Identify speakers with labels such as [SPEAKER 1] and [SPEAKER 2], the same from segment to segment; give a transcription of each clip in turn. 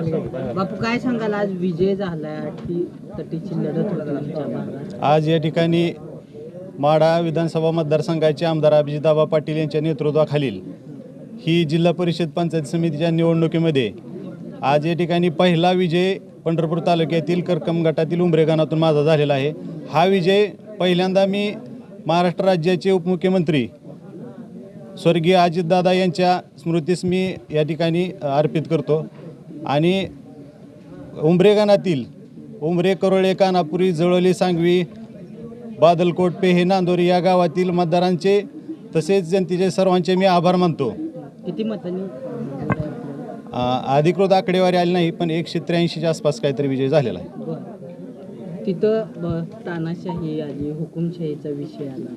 [SPEAKER 1] बापू काय सांगाल? आज विजय झाला लढत
[SPEAKER 2] आज या ठिकाणी माढा विधानसभा मतदारसंघाचे आमदार अभिजिताबा पाटील यांच्या नेतृत्वाखालील ही जिल्हा परिषद पंचायत समितीच्या निवडणुकीमध्ये आज या ठिकाणी पहिला विजय पंढरपूर तालुक्यातील करकम गटातील उमरेगानातून माझा झालेला आहे. हा विजय पहिल्यांदा मी महाराष्ट्र राज्याचे उपमुख्यमंत्री स्वर्गीय अजितदादा यांच्या स्मृतीस मी या ठिकाणी अर्पित करतो. आणि उंबरे गाणातील उंबरे करोळे कानापुरी जवळली सांगवी बादलकोट पेहे नांदोरी या गावातील मतदारांचे तसेच जनतेचे सर्वांचे मी आभार मानतो.
[SPEAKER 1] किती मतांनी
[SPEAKER 2] अधिकृत आकडेवारी आली नाही पण एकशे त्र्याऐंशीच्या आसपास काहीतरी विजय झालेला आहे.
[SPEAKER 1] तिथं तानाशाही आली हुकुमशाहीचा विषय आला.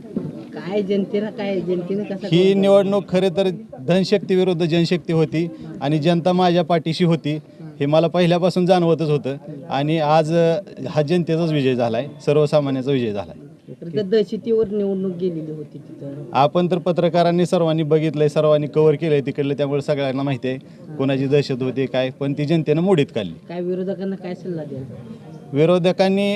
[SPEAKER 1] काय जनतेला काय जनतेने कसा
[SPEAKER 2] ही निवडणूक खरे तर धनशक्ती विरुद्ध जनशक्ती होती आणि जनता माझ्या पाठीशी होती हे मला पहिल्यापासून जाणवतच होतं. आणि आज अ, हा जनतेचाच विजय झाला आहे सर्वसामान्याचा विजय झाला आहे
[SPEAKER 1] तर त्या दहशतीवर निवडणूक गेलेली होती तिथं.
[SPEAKER 2] आपण तर पत्रकारांनी सर्वांनी बघितलंय सर्वांनी कव्हर केलंय तिकडलं त्यामुळे सगळ्यांना माहिती आहे कोणाची दहशत होती काय पण ती जनतेनं मोडीत काढली.
[SPEAKER 1] काय विरोधकांना काय सल्ला द्याल?
[SPEAKER 2] विरोधकांनी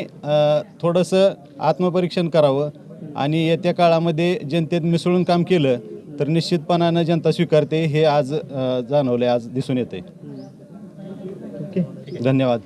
[SPEAKER 2] थोडंसं आत्मपरीक्षण करावं आणि येत्या काळामध्ये जनतेत मिसळून काम केलं तर निश्चितपणानं जनता स्वीकारते हे आज अ, जाणवलंय आज दिसून येते धन्यवाद.